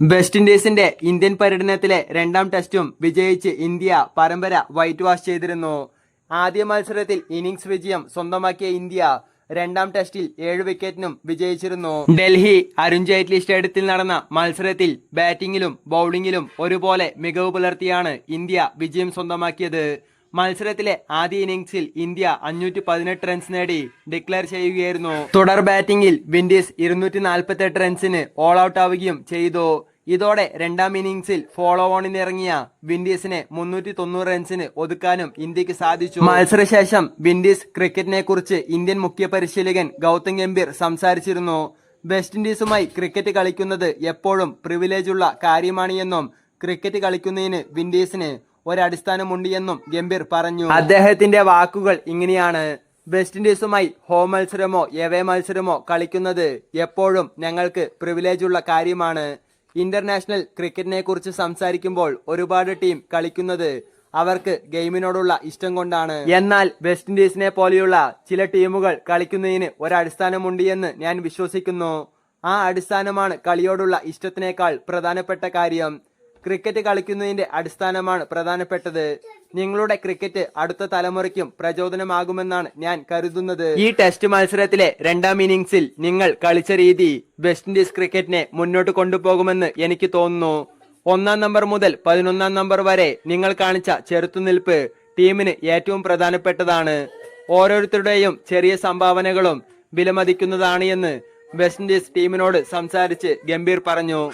West ഇൻഡീസിന്റെ Indian പര്യടനത്തിലെ രണ്ടാം ടെസ്റ്റും വിജയിച്ച് ഇന്ത്യ പരമ്പര വൈറ്റ് വാഷ് ചെയ്തിരുന്നു. ആദ്യ മത്സരത്തിൽ ഇന്നിംഗ്സ് വിജയം സ്വന്തമാക്കിയ ഇന്ത്യ രണ്ടാം ടെസ്റ്റിൽ ഏഴ് വിക്കറ്റിനും വിജയിച്ചിരുന്നു. ഡൽഹി അരുൺ ജെയ്റ്റ്ലി സ്റ്റേഡിയത്തിൽ നടന്ന മത്സരത്തിൽ ബാറ്റിംഗിലും ബൌളിംഗിലും ഒരുപോലെ മികവ് പുലർത്തിയാണ് ഇന്ത്യ വിജയം സ്വന്തമാക്കിയത്. മത്സരത്തിലെ ആദ്യ ഇന്നിംഗ്സിൽ ഇന്ത്യ അഞ്ഞൂറ്റി പതിനെട്ട് റൺസ് നേടി ഡിക്ലെയർ ചെയ്യുകയായിരുന്നു. തുടർ ബാറ്റിംഗിൽ വിൻഡീസ് ഇരുന്നൂറ്റി നാൽപ്പത്തി എട്ട് റൺസിന് ഓൾ ഔട്ട് ആവുകയും ചെയ്തു. ഇതോടെ രണ്ടാം ഇന്നിംഗ്സിൽ ഫോളോ ഓണിനിറങ്ങിയ വിൻഡീസിനെ മുന്നൂറ്റി തൊണ്ണൂറ് റൺസിന് ഒതുക്കാനും ഇന്ത്യയ്ക്ക് സാധിച്ചു. മത്സരശേഷം വിൻഡീസ് ക്രിക്കറ്റിനെ കുറിച്ച് ഇന്ത്യൻ മുഖ്യ പരിശീലകൻ ഗൗതം ഗംഭീർ സംസാരിച്ചിരുന്നു. വെസ്റ്റ് ഇൻഡീസുമായി ക്രിക്കറ്റ് കളിക്കുന്നത് എപ്പോഴും പ്രിവിലേജ് ഉള്ള കാര്യമാണ് എന്നും ക്രിക്കറ്റ് കളിക്കുന്നതിന് വിൻഡീസിന് ഒരടിസ്ഥാനമുണ്ട് എന്നും ഗംഭീർ പറഞ്ഞു. അദ്ദേഹത്തിന്റെ വാക്കുകൾ ഇങ്ങനെയാണ്. വെസ്റ്റ് ഇൻഡീസുമായി ഹോം മത്സരമോ എവേ മത്സരമോ കളിക്കുന്നത് എപ്പോഴും ഞങ്ങൾക്ക് പ്രിവിലേജ് ഉള്ള കാര്യമാണ്. ഇന്റർനാഷണൽ ക്രിക്കറ്റിനെ കുറിച്ച് സംസാരിക്കുമ്പോൾ ഒരുപാട് ടീം കളിക്കുന്നത് അവർക്ക് ഗെയിമിനോടുള്ള ഇഷ്ടം കൊണ്ടാണ്. എന്നാൽ വെസ്റ്റ് ഇൻഡീസിനെ പോലെയുള്ള ചില ടീമുകൾ കളിക്കുന്നതിന് ഒരടിസ്ഥാനമുണ്ട് എന്ന് ഞാൻ വിശ്വസിക്കുന്നു. ആ അടിസ്ഥാനമാണ് കളിയോടുള്ള ഇഷ്ടത്തിനേക്കാൾ പ്രധാനപ്പെട്ട കാര്യം. ക്രിക്കറ്റ് കളിക്കുന്നതിന്റെ അടിസ്ഥാനമാണ് പ്രധാനപ്പെട്ടത്. നിങ്ങളുടെ ക്രിക്കറ്റ് അടുത്ത തലമുറയ്ക്കും പ്രചോദനമാകുമെന്നാണ് ഞാൻ കരുതുന്നത്. ഈ ടെസ്റ്റ് മത്സരത്തിലെ രണ്ടാം ഇന്നിംഗ്സിൽ നിങ്ങൾ കളിച്ച രീതി വെസ്റ്റ് ഇൻഡീസ് ക്രിക്കറ്റിനെ മുന്നോട്ട് കൊണ്ടുപോകുമെന്ന് എനിക്ക് തോന്നുന്നു. ഒന്നാം നമ്പർ മുതൽ പതിനൊന്നാം നമ്പർ വരെ നിങ്ങൾ കാണിച്ച ചെറുത്തുനിൽപ്പ് ടീമിന് ഏറ്റവും പ്രധാനപ്പെട്ടതാണ്. ഓരോരുത്തരുടെയും ചെറിയ സംഭാവനകളും വിലമതിക്കുന്നതാണ് എന്ന് വെസ്റ്റ് ഇൻഡീസ് ടീമിനോട് സംസാരിച്ച് ഗംഭീർ പറഞ്ഞു.